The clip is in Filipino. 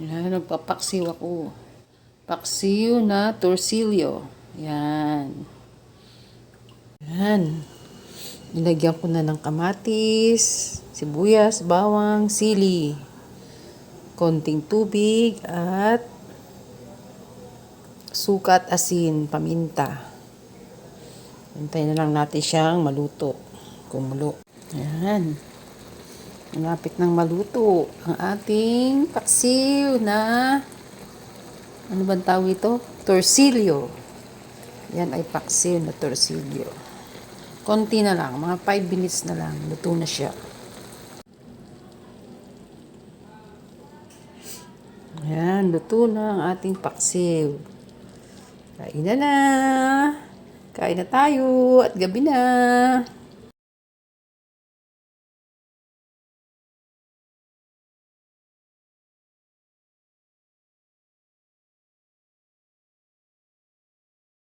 Yan, nagpapaksiw ako. Paksiw na torsilyo. Yan. Yan. Nilagyan ko na ng kamatis, sibuyas, bawang, sili. Konting tubig at sukat, asin, paminta. Hintayin na lang natin siyang maluto. Kumulo. Yan. Malapit ng maluto ang ating paksiw na ano bang tawag ito? Torsilyo. Yan ay paksiw na torsilyo. Konti na lang, mga 5 minutes na lang, luto na siya. Yan, luto na ang ating paksiw. Kain na na. Kain na tayo at gabi na.